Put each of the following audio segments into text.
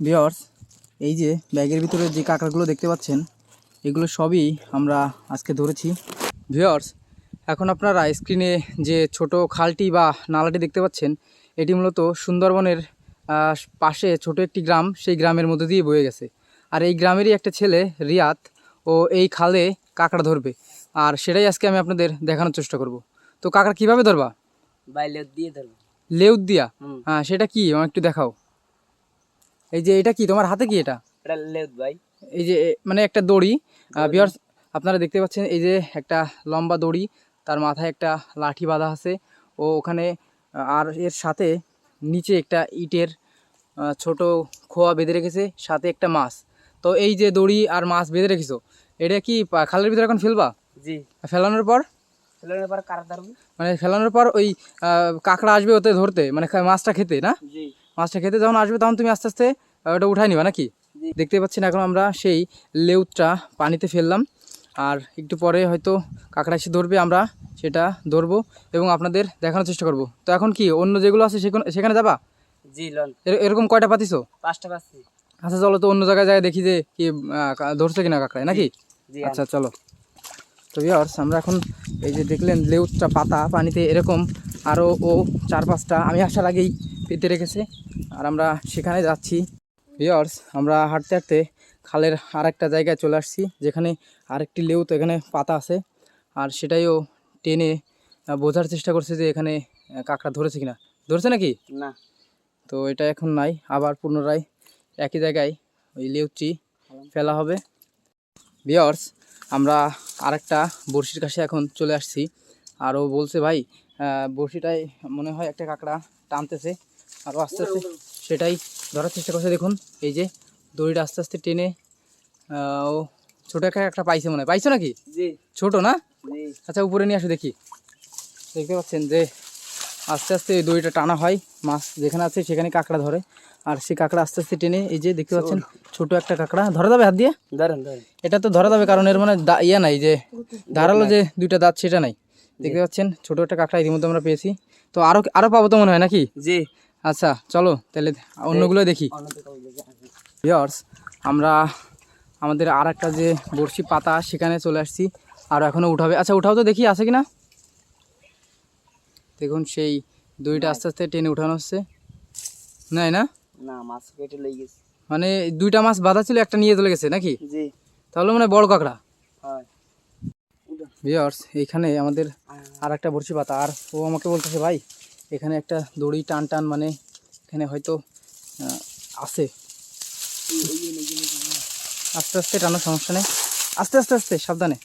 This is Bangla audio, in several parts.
ভিওর্স এই যে ব্যাগের ভিতরে যে কাঁকড়াগুলো দেখতে পাচ্ছেন এগুলো সবই আমরা আজকে ধরেছি। ভিওর্স এখন আপনারা স্ক্রিনে যে ছোট খালটি বা নালাটি দেখতে পাচ্ছেন এটি মূলত সুন্দরবনের পাশে ছোট একটি গ্রাম সেই গ্রামের মধ্যে দিয়ে বয়ে গেছে। আর এই গ্রামেরই একটা ছেলে রিয়াত ও এই খালে কাঁকড়া ধরবে। আর সেটাই আজকে আমি আপনাদের দেখানোর চেষ্টা করব। তো কাঁকড়া কীভাবে ধরবা? বাইলে দিয়ে ধরবো। লেউদ দিয়া? হ্যাঁ সেটা কি? আমার একটু দেখাও। এই যে এটা কি? তোমার হাতে কি এটা? ভাই। এই যে মানে একটা দড়ি। বিয়ার্স আপনারা দেখতে পাচ্ছেন এই যে একটা লম্বা দড়ি তার মাথায় একটা লাঠি বাঁধা আছে। ও ওখানে আর এর সাথে নিচে একটা ইটের ছোট খোয়া বেঁধে রেখেছে সাথে একটা মাছ। তো এই যে দড়ি আর মাছ বেঁধে রেখেছো এটা কি খালের ভিতরে এখন ফেলবা? জি। ফেলানোর পর? ফেলানোর পর মানে ফেলানোর পর ওই কাঁকড়া আসবে ওতে ধরতে মানে মাছটা খেতে না? জি। মাছটা খেতে যখন আসবে তখন তুমি আস্তে আস্তে ওটা উঠাই নিবা নাকি। দেখতে পাচ্ছেন এখন আমরা সেই লেউটটা পানিতে ফেললাম। আর একটু পরে হয়তো কাঁকড়া এসে ধরবে আমরা সেটা ধরবো এবং আপনাদের দেখানোর চেষ্টা করব। তো এখন কি অন্য যেগুলো আছে সেখানে যাবা? জি এরকম কয়টা পাতিছো? পাঁচটা পাচ্ছি। আচ্ছা চলো তো অন্য জায়গায় জায়গায় দেখি যে কি ধরছে কিনা কাঁকড়ায় নাকি? আচ্ছা চলো। তো ভিওর্স আমরা এখন এই যে দেখলেন লেউটটা পাতা পানিতে এরকম আরও ও চার পাঁচটা আমি আসার আগেই পেতে রেখেছে। আর আমরা সেখানে যাচ্ছি। ভিওর্স আমরা হাঁটতে হাঁটতে খালের আরেকটা জায়গায় চলে আসছি যেখানে আরেকটি লেউট এখানে পাতা আছে। আর সেটাইও টেনে বোঝার চেষ্টা করছে যে এখানে কাঁকড়া ধরেছে কিনা। ধরেছে নাকি? না। তো এটা এখন নাই আবার পুনরায় একই জায়গায় ওই লেউচি ফেলা হবে। বিয়ার্স আমরা আরেকটা বড়শির কাছে এখন চলে আসছি। আর ও বলছে ভাই বড়শিটাই মনে হয় একটা কাঁকড়া টানতেছে। আরও আস্তে আস্তে সেটাই ধরার চেষ্টা করছে। দেখুন এই যে দড়িটা আস্তে আস্তে টেনে ও ছোটো একটা একটা পাইছে মনে হয়। পাইছো নাকি? ছোট না? আচ্ছা উপরে নিয়ে আসো দেখি। দেখতে পাচ্ছেন যে আস্তে আস্তে এই দড়িটা টানা হয় মাছ যেখানে আছে সেখানে কাঁকড়া ধরে। আর সেই কাঁকড়া আস্তে আস্তে টেনে এই যে দেখতে পাচ্ছেন ছোট একটা কাঁকড়া। ধরা যাবে হাত দিয়ে? এটা তো ধরা যাবে কারণ এর মানে ইয়ে নাই যে ধারালো যে দুইটা দাঁত সেটা নাই। দেখতে পাচ্ছেন ছোট একটা কাঁকড়া ইতিমধ্যে আমরা পেয়েছি। তো আরও আরও পাবো তো মনে হয় নাকি? জি। আচ্ছা চলো তাহলে অন্যগুলো দেখি। ভিওর্স আমরা আমাদের আর একটা যে বড়শি পাতা সেখানে চলে আসছি। আর এখনও উঠাবে আচ্ছা উঠাও তো দেখি আছে কি না দেখুন সেই দুইটা আস্তে আস্তে টেনে উঠানো হচ্ছে। নাই না? না মাছ কেটে লই গেছে। মানে দুইটা মাছ বাঁধা ছিল একটা নিয়ে চলে গেছে নাকি? জি। তাহলে মানে বড় কাঁকড়া। ভিওর্স এইখানে আমাদের আর একটা বড়শি পাতা। আর ও আমাকে বলতেছে ভাই এখানে একটা দড়ি টান টান মানে এখানে হয়তো আছে আস্তে আস্তে টানো সমস্যা নেই। আস্তে আস্তে আস্তে সাবধানে।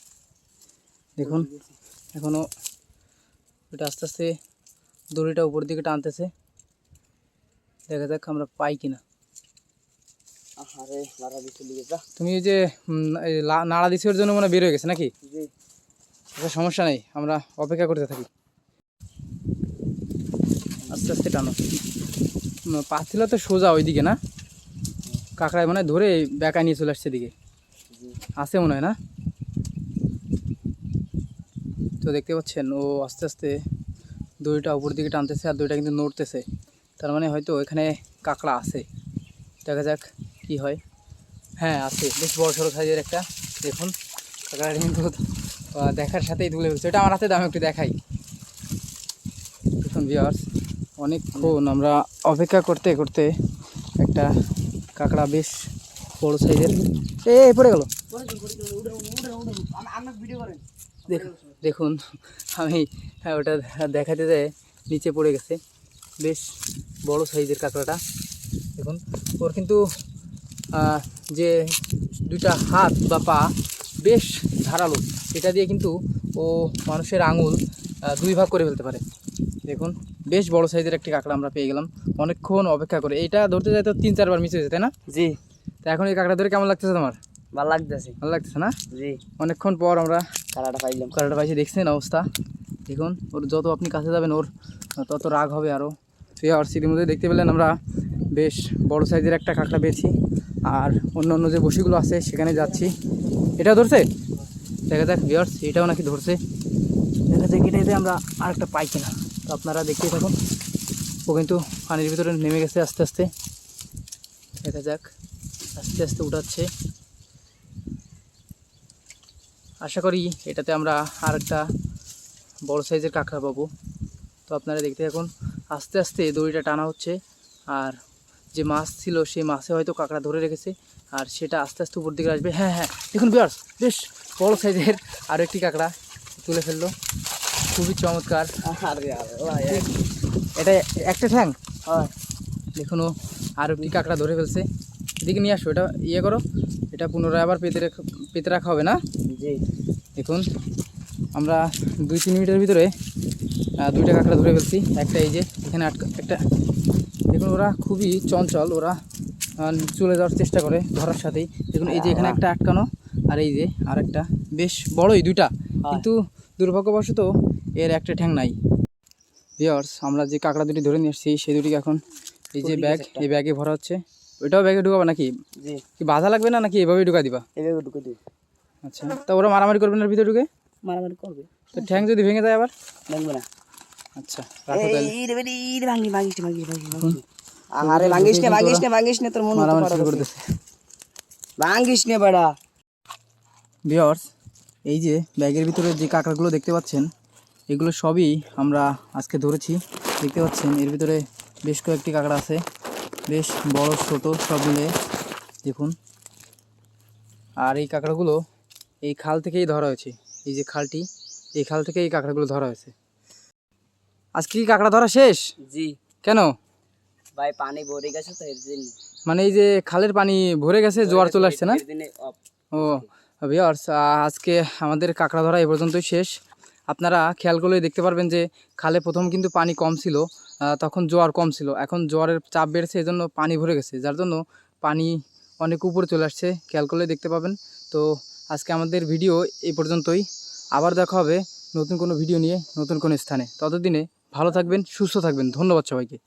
দেখুন এখনও এটা আস্তে আস্তে দড়িটা উপর দিকে টানতেছে। দেখা যাক আমরা পাই কিনা। তুমি যে নাড়া দিছির জন্য মানে বের হয়ে গেছে নাকি? আচ্ছা সমস্যা নেই আমরা অপেক্ষা করতে থাকি। আস্তে আস্তে টানো। পাথিলা তো সোজা ওইদিকে না? কাঁকড়ায় মানে ধরে বেকায় নিয়ে চলে আসছে এদিকে। আছে মনে হয় না? তো দেখতে পাচ্ছেন, ও আস্তে আস্তে দড়িটা উপর দিকে টানতেছে আর দড়িটা কিন্তু নড়তেছে। তার মানে হয়তো এখানে কাঁকড়া আছে। দেখা যাক কি হয়। হ্যাঁ আছে। বেশ বড় সড়ো সাইজের একটা, দেখুন। কাঁকড়াটা কিন্তু দেখার সাথেই তুলে ফেলছে। এটা আমার হাতে দাম একটু দেখাই। দেখুন ভিওয়ার্স অনেকক্ষণ আমরা অপেক্ষা করতে করতে একটা কাঁকড়া বেশ বড় সাইজের এ পড়ে গেল। দেখুন, আমি ওটা দেখাতে যায় নিচে পড়ে গেছে। বেশ বড় সাইজের কাঁকড়াটা। দেখুন, ওর কিন্তু যে দুইটা হাত বা পা বেশ ধারালো। এটা দিয়ে কিন্তু ও মানুষের আঙুল দুই ভাগ করে ফেলতে পারে। দেখুন বেশ বড় সাইজের একটি কাঁকড়া আমরা পেয়ে গেলাম। অনেকক্ষণ অপেক্ষা করে। এটা ধরতে যায় তো তিন চারবার মিস হয়েছে তাই না? জি। তো এখন এই কাঁকড়া ধরে কেমন লাগতেছে তোমার? ভালো লাগতেছে। ভালো লাগতেছে না? জি। অনেকক্ষণ পর আমরা কারাটা পাইলাম। কারাটা পাইছে। দেখছেন অবস্থা? দেখুন ওর যত আপনি কাছে যাবেন ওর তত রাগ হবে আরও সেই আর সিটির মধ্যে দেখতে পেলেন আমরা বেশ বড় সাইজের একটা কাঁকড়া পেয়েছি। আর অন্য অন্য যে বসিগুলো আছে সেখানে যাচ্ছি। এটা ধরছে? দেখা যাক ভিওর্স এটাও নাকি ধরছে? দেখা যাক এটাতে আমরা আরেকটা পাই কিনা। আপনারা দেখতেই থাকুন। ও কিন্তু পানির ভিতরে নেমে গেছে আস্তে আস্তে। দেখা যাক, আস্তে আস্তে উঠাচ্ছে। আশা করি এটাতে আমরা আর একটা বড় সাইজের কাঁকড়া পাবো। তো আপনারা দেখতে এখন আস্তে আস্তে দড়িটা টানা হচ্ছে। আর যে মাছ ছিল, সেই মাছে হয়তো কাঁকড়া ধরে রেখেছে। আর সেটা আস্তে আস্তে উপর দিকে আসবে। হ্যাঁ হ্যাঁ দেখুন বিয়ার্স বেশ বড় সাইজের আরও একটি কাঁকড়া তুলে ফেলল। খুবই চমৎকার। আরে এটা একটা ঠ্যাং? হয়। দেখুন ও একটি কাঁকড়া ধরে ফেলছে। এদিকে নিয়ে আসো এটা ইয়ে করো এটা পুনরায় আবার পেতে পেতে রাখা হবে না? জি। দেখুন আমরা দুই তিন মিনিটের ভিতরে দুইটা কাঁকড়া ধরে ফেলছি। একটা এই যে এখানে আটকা একটা দেখুন ওরা খুবই চঞ্চল ওরা চলে যাওয়ার চেষ্টা করে ধরার সাথেই। দেখুন এই যে এখানে একটা আটকানো আর এই যে আর একটা বেশ বড়ই দুইটা। কিন্তু দুর্ভাগ্যবশত এর একটা ঠ্যাং নাই। ভিওর্স আমরা যে কাঁকড়া দুটি ধরে নিয়ে আসছি সেই দুটি এখন এই যে ব্যাগ এই ব্যাগে ভরা হচ্ছে। ওইটাও ব্যাগে ঢুকাবো নাকি? কি বাধা লাগবে না নাকি এভাবেই ঢুকা দিবা? এভাবে ঢুকে দিই। আচ্ছা তা ওরা মারামারি করবে না ভিতরে ঢুকে? মারামারি করবে। তো ঠ্যাং যদি ভেঙে যায় আবার? ভাঙবে না। আচ্ছা রাখো তাহলে। এই রে এই রে ভাঙি ভাঙিস না ভাঙিস ভাঙিস আরে ভাঙিস না ভাঙিস না ভাঙিস না তোর মন মারামারি শুরু ভাঙিস না বেড়া। ভিওর্স এই যে ব্যাগের ভিতরে যে কাঁকড়াগুলো দেখতে পাচ্ছেন এগুলো সবই আমরা আজকে ধরেছি। দেখতে পাচ্ছেন এর ভিতরে বেশ কয়েকটি কাঁকড়া আছে বেশ বড় ছোট সব মিলে। দেখুন। আর এই কাঁকড়াগুলো এই খাল থেকেই ধরা হয়েছে। এই যে খালটি এই খাল থেকে এই কাঁকড়াগুলো ধরা হয়েছে। আজকে কি কাঁকড়া ধরা শেষ? জি। কেন? ভাই পানি ভরে গেছে তো এর জন্য। মানে এই যে খালের পানি ভরে গেছে জোয়ার চলে আসছে না। ও ভিওর্স আজকে আমাদের কাঁকড়া ধরা এই পর্যন্তই শেষ। আপনারা খেয়াল করলে দেখতে পারবেন যে, খালে প্রথম কিন্তু পানি কম ছিল তখন জোয়ার কম ছিল। এখন জোয়ারের চাপ বেড়েছে, এজন্য পানি ভরে গেছে, যার জন্য পানি অনেক উপরে চলে আসছে, খেয়াল করলে দেখতে পাবেন। তো আজকে আমাদের ভিডিও এই পর্যন্তই। আবার দেখা হবে নতুন কোনো ভিডিও নিয়ে, নতুন কোনো স্থানে। ততদিনে ভালো থাকবেন, সুস্থ থাকবেন। ধন্যবাদ সবাইকে।